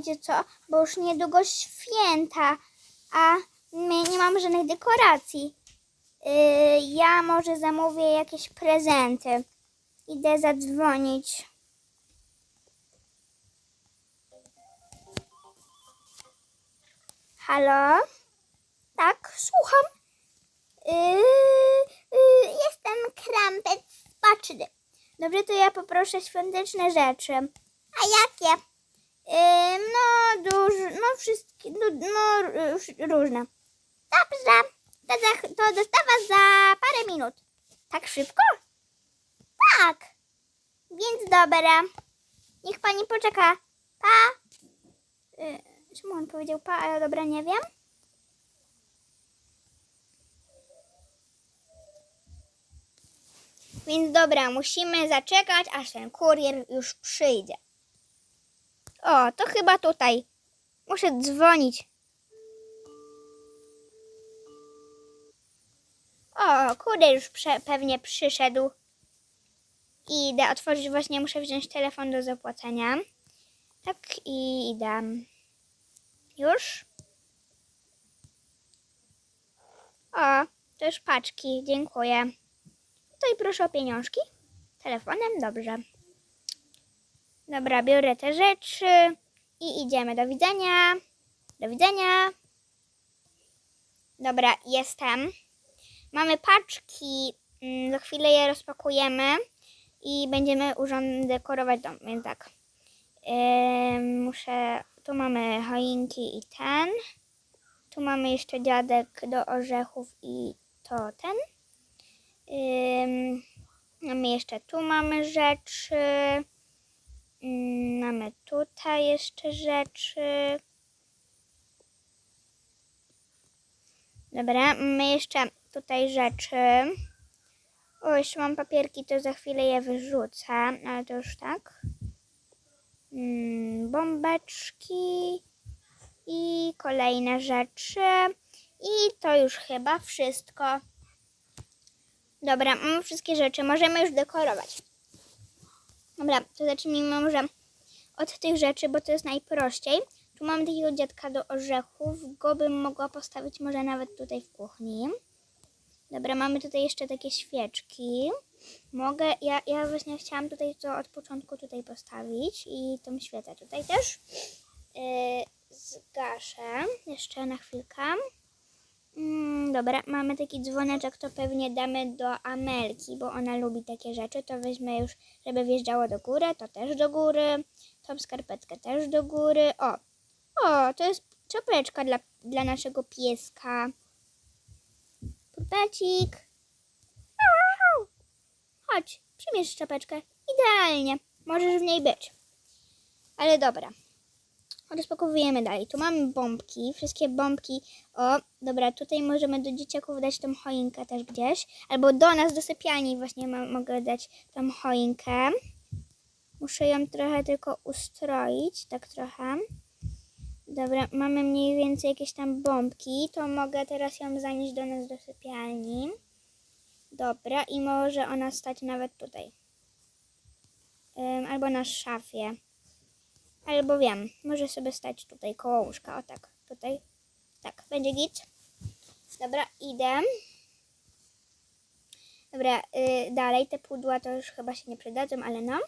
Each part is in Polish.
Wiecie co? Bo już niedługo święta, a my nie mamy żadnych dekoracji. Yy, ja może zamówię jakieś prezenty. Idę zadzwonić. Halo? Tak, słucham. Yy, yy, jestem krampec z. Dobrze, to ja poproszę świąteczne rzeczy. A jakie? No, duż, no wszystkie, no, no róż- różne. Dobrze, to, za, to dostawa za parę minut. Tak szybko? Tak. Więc dobra. Niech pani poczeka. Pa. Yy, czemu on powiedział pa, ale dobra, nie wiem. Więc dobra, musimy zaczekać, aż ten kurier już przyjdzie. O, to chyba tutaj. Muszę dzwonić. O, kurier już pewnie przyszedł. Idę otworzyć, właśnie muszę wziąć telefon do zapłacenia. Tak i idę. Już? O, to już paczki, dziękuję. Tutaj proszę o pieniążki. Telefonem, dobrze. Dobra, biorę te rzeczy i idziemy. Do widzenia. Do widzenia. Dobra, jestem. Mamy paczki. mm, Za chwilę je rozpakujemy i będziemy urząd dekorować dom, więc tak. Ym, muszę. Tu mamy choinki i ten. Tu mamy jeszcze dziadek do orzechów i to ten. Ym, mamy jeszcze tu mamy rzeczy. Mamy tutaj jeszcze rzeczy. Dobra, mamy jeszcze tutaj rzeczy. O, jeszcze mam papierki, to za chwilę je wyrzucę, ale to już tak. Ym, bombeczki i kolejne rzeczy. I to już chyba wszystko. Dobra, mamy wszystkie rzeczy, możemy już dekorować. Dobra, to zacznijmy może od tych rzeczy, bo to jest najprościej. Tu mamy takiego dziadka do orzechów, go bym mogła postawić może nawet tutaj w kuchni. Dobra, mamy tutaj jeszcze takie świeczki. Mogę, ja, ja właśnie chciałam tutaj to od początku tutaj postawić i tą świecę tutaj też. Yy, zgaszę jeszcze na chwilkę. Mm, dobra, mamy taki dzwoneczek, to pewnie damy do Amelki, bo ona lubi takie rzeczy. To weźmę już, żeby wjeżdżało do góry, to też do góry. Tą skarpetkę też do góry. O, o, to jest czapeczka dla, dla naszego pieska. Pupecik. Chodź, przymierz czapeczkę. Idealnie. Możesz w niej być. Ale dobra. Rozpakowujemy dalej. Tu mamy bombki, wszystkie bombki. O, dobra, tutaj możemy do dzieciaków dać tą choinkę też gdzieś. Albo do nas, do sypialni właśnie mo- mogę dać tą choinkę. Muszę ją trochę tylko ustroić, tak trochę. Dobra, mamy mniej więcej jakieś tam bombki, to mogę teraz ją zanieść do nas do sypialni. Dobra, i może ona stać nawet tutaj. Ym, albo na szafie. Albo wiem, może sobie stać tutaj koło łóżka. O tak, tutaj. Tak, będzie git. Dobra, idę. Dobra, y, dalej te pudła to już chyba się nie przydadzą, ale no.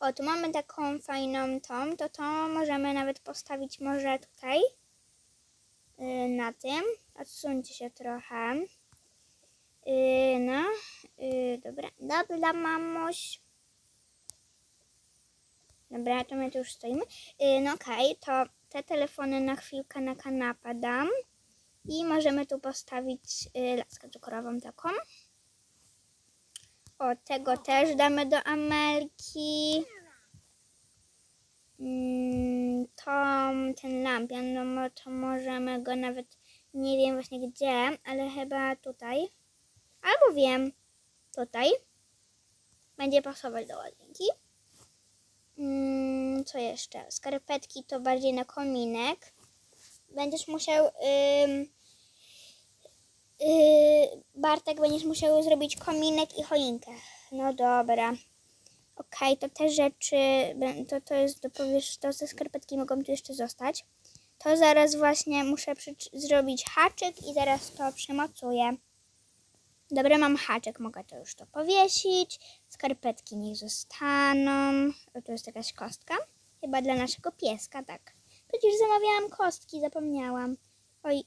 O, tu mamy taką fajną tą, to to możemy nawet postawić może tutaj. Y, na tym. Odsuńcie się trochę. Y, no, y, dobra. Dobra, mamuś. Dobra, to my tu już stoimy. Yy, no okej, to te telefony na chwilkę na kanapę dam. I możemy tu postawić yy, laskę cukrową taką. O, tego też damy do Amelki. Mm, to ten lampion, no to możemy go nawet, nie wiem właśnie gdzie, ale chyba tutaj. Albo wiem, tutaj. Będzie pasować do łazienki. Mm, co jeszcze? Skarpetki to bardziej na kominek. Będziesz musiał. Yy, Bartek, będziesz musiał zrobić kominek i choinkę. No dobra. Okej, to te rzeczy, to, to jest, do, powiesz, to te skarpetki mogą tu jeszcze zostać. To zaraz właśnie muszę zrobić haczyk i zaraz to przymocuję. Dobra, mam haczyk, mogę to już to powiesić. Skarpetki niech zostaną. O, tu jest jakaś kostka. Chyba dla naszego pieska, tak. Przecież zamawiałam kostki, zapomniałam. Oj,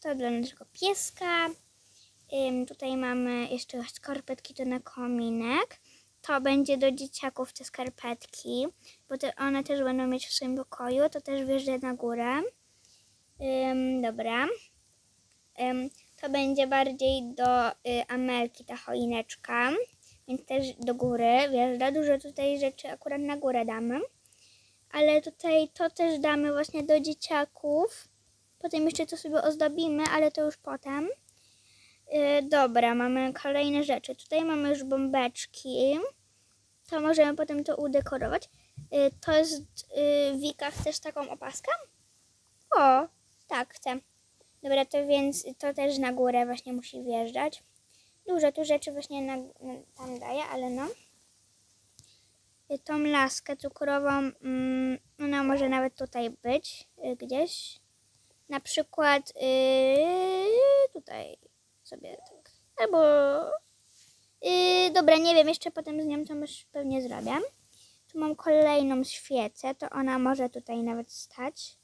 to dla naszego pieska. Ym, tutaj mamy jeszcze skarpetki to na kominek. To będzie do dzieciaków te skarpetki, bo te, one też będą mieć w swoim pokoju. To też wjeżdżę na górę. Ym, dobra. Ym, to będzie bardziej do y, Amelki ta choineczka, więc też do góry wjeżdża. Dużo tutaj rzeczy akurat na górę damy. Ale tutaj to też damy właśnie do dzieciaków. Potem jeszcze to sobie ozdobimy, ale to już potem. Y, dobra, mamy kolejne rzeczy. Tutaj mamy już bombeczki. To możemy potem to udekorować. Y, to jest y, Wika, chcesz taką opaskę? O, tak, chcę. Dobra, to więc to też na górę właśnie musi wjeżdżać. Dużo tu rzeczy właśnie na, tam daje, ale no. Y, Tą laskę cukrową, mm, ona może nawet tutaj być y, gdzieś. Na przykład y, tutaj sobie tak. Albo yy, dobra, nie wiem, jeszcze potem z nią to już pewnie zrobię. Tu mam kolejną świecę, to ona może tutaj nawet stać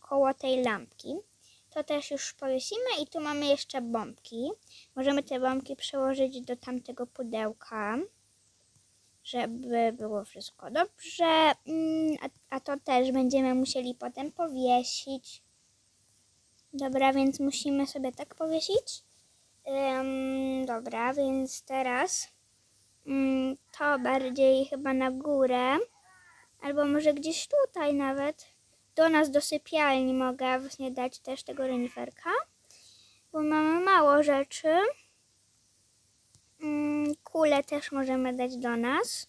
koło tej lampki. To też już powiesimy i tu mamy jeszcze bombki. Możemy te bombki przełożyć do tamtego pudełka, żeby było wszystko dobrze. Mm, a, to też będziemy musieli potem powiesić. Dobra, więc musimy sobie tak powiesić. Dobra, więc teraz mm, to bardziej chyba na górę, albo może gdzieś tutaj nawet. Do nas do sypialni mogę właśnie dać też tego reniferka, bo mamy mało rzeczy. Mm, kulę też możemy dać do nas.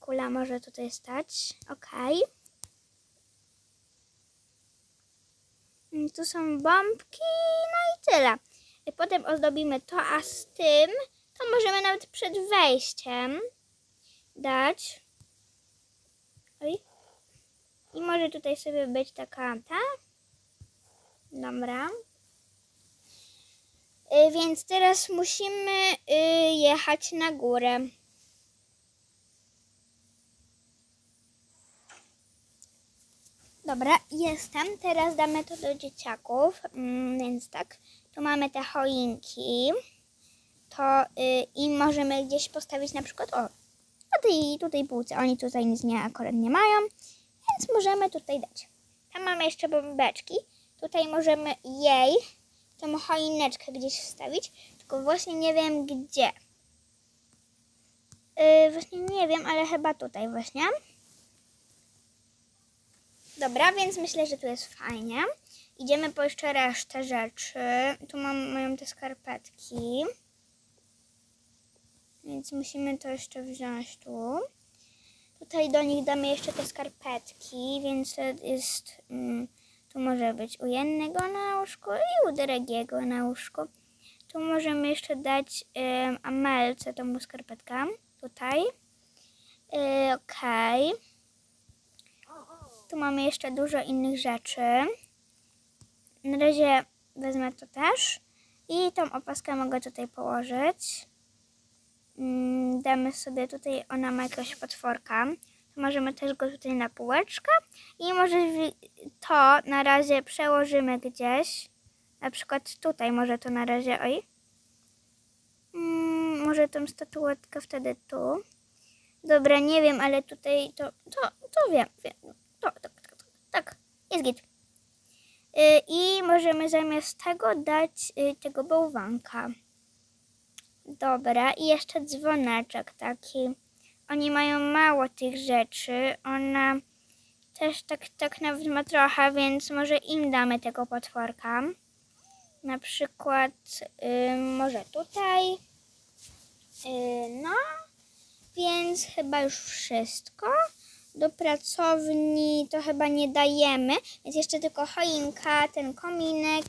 Kula może tutaj stać. Okej. Mm, Tu są bombki, no i tyle. Potem ozdobimy to, a z tym to możemy nawet przed wejściem dać. Oj. I może tutaj sobie być taka ta. Dobra. Y, Więc teraz musimy y, jechać na górę. Dobra, jestem. Teraz damy to do dzieciaków. Mm, więc tak, tu mamy te choinki. To y, i możemy gdzieś postawić na przykład o, na tej tutaj półce. Oni tutaj nic nie akurat nie mają, więc możemy tutaj dać. Tam mamy jeszcze bombeczki. Tutaj możemy jej tą choineczkę gdzieś wstawić, tylko właśnie nie wiem gdzie. Y, właśnie nie wiem, ale chyba tutaj właśnie. Dobra, więc myślę, że tu jest fajnie. Idziemy po jeszcze resztę rzeczy. Tu mam, mają te skarpetki. Więc musimy to jeszcze wziąć tu. Tutaj do nich damy jeszcze te skarpetki, więc to jest... Mm, tu może być u jednego na łóżku i u drugiego na łóżku. Tu możemy jeszcze dać um, Amelce tą skarpetkę. Tutaj. Yy, Okej. Tu mamy jeszcze dużo innych rzeczy. Na razie wezmę to też. I tą opaskę mogę tutaj położyć. Mm, Damy sobie tutaj, ona ma jakiegoś potworka. To możemy też go tutaj na półeczkę. I może to na razie przełożymy gdzieś. Na przykład tutaj może to na razie, oj. Mm, może tą statuetkę wtedy tu. Dobra, nie wiem, ale tutaj to, to, to wiem, wiem. To, tak, tak, tak, tak, jest git. Y, I możemy zamiast tego dać y, tego bałwanka. Dobra, i jeszcze dzwoneczek taki. Oni mają mało tych rzeczy. Ona też tak, tak nawet ma trochę, więc może im damy tego potworka. Na przykład może tutaj. Y, no, więc chyba już wszystko. Do pracowni to chyba nie dajemy, więc jeszcze tylko choinka, ten kominek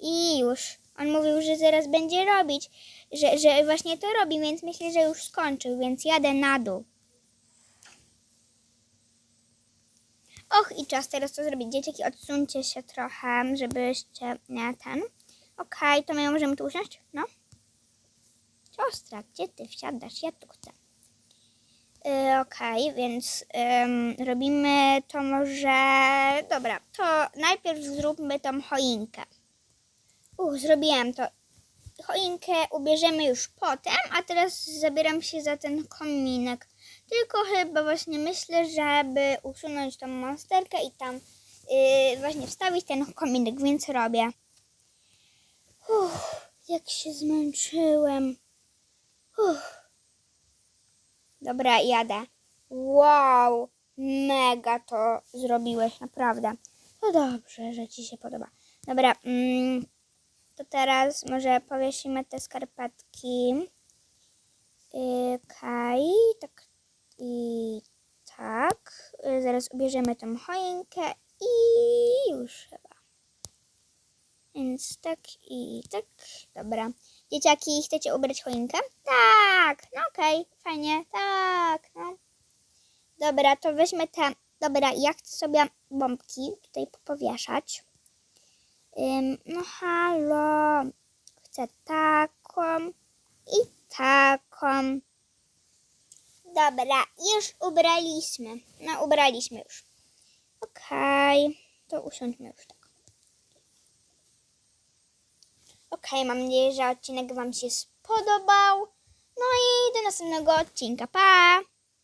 i już. On mówił, że zaraz będzie robić, że, że właśnie to robi, więc myślę, że już skończył, więc jadę na dół. Och, i czas teraz to zrobić. Dzieciaki, odsuńcie się trochę, żebyście nie ten. Okej, to my możemy tu usiąść? No. Siostra, gdzie ty wsiadasz? Ja tu chcę. Yy, Okej, więc ym, robimy to może... Dobra, to najpierw zróbmy tą choinkę. Uch, zrobiłem to. Choinkę ubierzemy już potem, a teraz zabieram się za ten kominek. Tylko chyba właśnie myślę, żeby usunąć tą monsterkę i tam yy, właśnie wstawić ten kominek, więc robię. Uff, jak się zmęczyłem. Uff. Dobra, jadę. Wow, mega to zrobiłeś, naprawdę. No dobrze, że ci się podoba. Dobra, mm, to teraz może powiesimy te skarpetki. Yy, Okej, tak i tak. Yy, Zaraz ubierzemy tą choinkę i już chyba. Więc tak i tak. Dobra. Dzieciaki, chcecie ubrać choinkę? Tak, no okej, fajnie, tak, no. Dobra, to weźmy te. Dobra, ja chcę sobie bombki tutaj powieszać. No halo, chcę taką i taką. Dobra, już ubraliśmy. No, ubraliśmy już. Okej, to usiądźmy już tak. Okej, mam nadzieję, że odcinek Wam się spodobał. No i do następnego odcinka. Pa!